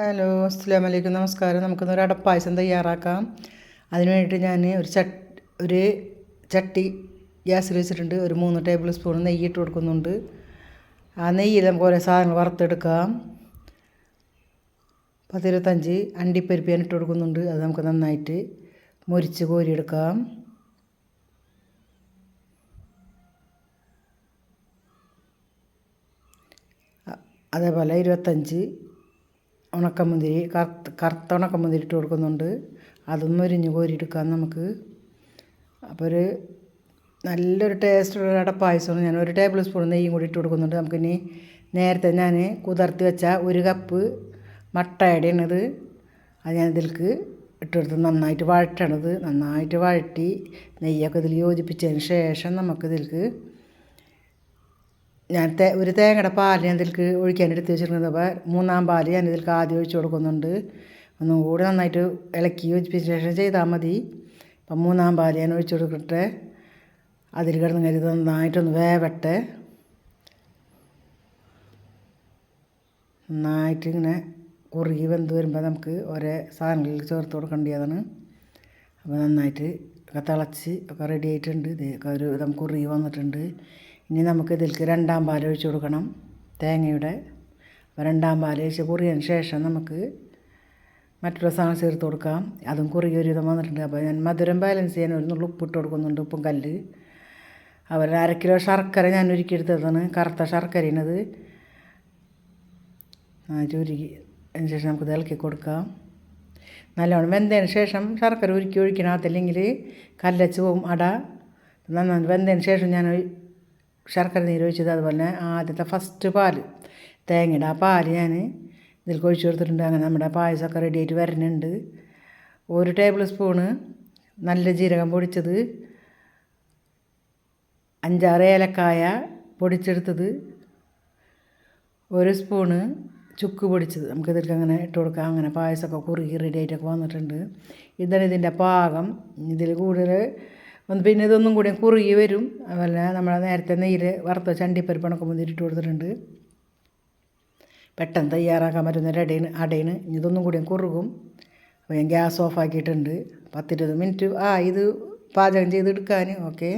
Hello അസ്സാം വലൈക്കും നമസ്കാരം. നമുക്കിന്ന് ഒരു അടപ്പായസം തയ്യാറാക്കാം. അതിന് വേണ്ടിയിട്ട് ഞാൻ ഒരു ചട്ട് ഒരു ചട്ടി ഗ്യാസിൽ വെച്ചിട്ടുണ്ട്. ഒരു മൂന്ന് ടേബിൾ സ്പൂൺ നെയ്യ് ഇട്ട് കൊടുക്കുന്നുണ്ട്. ആ നെയ്യിൽ നമുക്ക് ഓരോ സാധനങ്ങൾ വറുത്തെടുക്കാം. പത്തിരുപത്തഞ്ച് അണ്ടിപ്പരിപ്പ് ഞാൻ ഇട്ട് കൊടുക്കുന്നുണ്ട്. അത് നമുക്ക് നന്നായിട്ട് മുരിച്ച് കോരിയെടുക്കാം. അതേപോലെ ഇരുപത്തഞ്ച് ഉണക്കമുന്തിരി കറുത്ത കറുത്ത ഉണക്കമുന്തിരി ഇട്ട് കൊടുക്കുന്നുണ്ട്. അതൊന്നും ഒരിഞ്ഞ് കോരിയെടുക്കാം നമുക്ക്. അപ്പോൾ ഒരു നല്ലൊരു ടേസ്റ്റുള്ള അടപ്പായസമാണ് ഞാൻ ഒരു ടേബിൾ സ്പൂൺ നെയ്യും കൂടി ഇട്ട് കൊടുക്കുന്നുണ്ട്. നമുക്കിനി നേരത്തെ ഞാൻ കുതിർത്തി വെച്ച ഒരു കപ്പ് മട്ടയുടെയാണിത് അത് ഞാൻ ഇതിലേക്ക് ഇട്ടെടുത്ത് നന്നായിട്ട് വഴറ്റണത്. നന്നായിട്ട് വഴറ്റി നെയ്യൊക്കെ ഇതിൽ യോജിപ്പിച്ചതിന് ശേഷം നമുക്കിതിലേക്ക് ഞാൻ തേ ഒരു തേങ്ങയുടെ പാൽ ഞാൻ ഇതിലേക്ക് ഒഴിക്കാൻ എടുത്ത് വെച്ചിരുന്നത് അപ്പോൾ മൂന്നാം പാൽ ഞാൻ ഇതിലേക്ക് ആദ്യം ഒഴിച്ച് കൊടുക്കുന്നുണ്ട്. ഒന്നും കൂടി നന്നായിട്ട് ഇളക്കി യോജിപ്പിച്ച ശേഷം ചെയ്താൽ മതി. അപ്പം മൂന്നാം പാൽ ഞാൻ ഒഴിച്ചു കൊടുക്കട്ടെ. അതിൽ കിടന്ന് കരുത് നന്നായിട്ടൊന്ന് വേവട്ടെ. നന്നായിട്ട് ഇങ്ങനെ കുറുകി വെന്ത് വരുമ്പോൾ നമുക്ക് ഓരോ സാധനങ്ങളിൽ ചേർത്ത് കൊടുക്കേണ്ടതാണ് അപ്പോൾ നന്നായിട്ട് ഒക്കെ തിളച്ച് ഒക്കെ റെഡി ആയിട്ടുണ്ട്. ഇത് ഒരു വിധം കുറുകി വന്നിട്ടുണ്ട്. ഇനി നമുക്ക് ഇതിലേക്ക് രണ്ടാം പാൽ ഒഴിച്ചു കൊടുക്കണം. തേങ്ങയുടെ രണ്ടാം പാൽ ഒഴിച്ച് കുറിയതിന് ശേഷം നമുക്ക് മറ്റുള്ള സാധനം ചേർത്ത് കൊടുക്കാം. അതും കുറുകി ഒരു വിധം വന്നിട്ടുണ്ട്. അപ്പോൾ ഞാൻ മധുരം ബാലൻസ് ചെയ്യാൻ ഒരു നുള്ളു ഉപ്പിട്ട് കൊടുക്കുന്നുണ്ട് ഉപ്പും കല്ല്. അവർ അര കിലോ ശർക്കര ഞാൻ ഒരുക്കി എടുത്തതാണ്. കറുത്ത ശർക്കരയാണത്. ചുരുക്കി അതിന് ശേഷം നമുക്ക് ഇളക്കി കൊടുക്കാം. നല്ലോണം വെന്തതിന് ശേഷം ശർക്കര ഉരുക്കി ഒഴിക്കണം. അതല്ലെങ്കിൽ കല്ലച്ച് പോവും അട. നന്നായി വെന്തതിന് ശേഷം ഞാൻ ശർക്കര നീര് ഒഴിച്ചത് അതുപോലെ ആദ്യത്തെ ഫസ്റ്റ് പാൽ. തേങ്ങയുടെ ആ പാൽ ഞാൻ ഇതിൽ ഒഴിച്ചു കൊടുത്തിട്ടുണ്ട്. അങ്ങനെ നമ്മുടെ പായസമൊക്കെ റെഡി ആയിട്ട് വരുന്നുണ്ട് ഒരു ടേബിൾ സ്പൂണ് നല്ല ജീരകം പൊടിച്ചത്. അഞ്ചാറ് ഏലക്കായ പൊടിച്ചെടുത്തത്. ഒരു സ്പൂണ് ചുക്ക് പൊടിച്ചത്. നമുക്ക് ഇതിലേക്ക് അങ്ങനെ ഇട്ട് കൊടുക്കാം. അങ്ങനെ പായസമൊക്കെ കുറുകി റെഡി ആയിട്ടൊക്കെ വന്നിട്ടുണ്ട്. ഇതാണ് ഇതിന്റെ പാകം. ഇതിൽ കൂടുതൽ പിന്നെ ഇതൊന്നും കൂടി കുറുകി വരും. അതുപോലെ നമ്മൾ നേരത്തെ നെയ്യിൽ വറുത്ത ചണ്ടിപ്പരിപ്പ് മുന്നിട്ട് കൊടുത്തിട്ടുണ്ട്. പെട്ടെന്ന് തയ്യാറാക്കാൻ പറ്റുന്ന ഒരു അടയാണ് അടയാണ്. ഇതൊന്നും കൂടി കുറുകും. അപ്പോൾ ഞാൻ ഗ്യാസ് ഓഫ് ആക്കിയിട്ടുണ്ട്. പത്തിരുപത് മിനിറ്റ്. ആ ഇത് പാചകം ചെയ്തെടുക്കാൻ ഓക്കെ.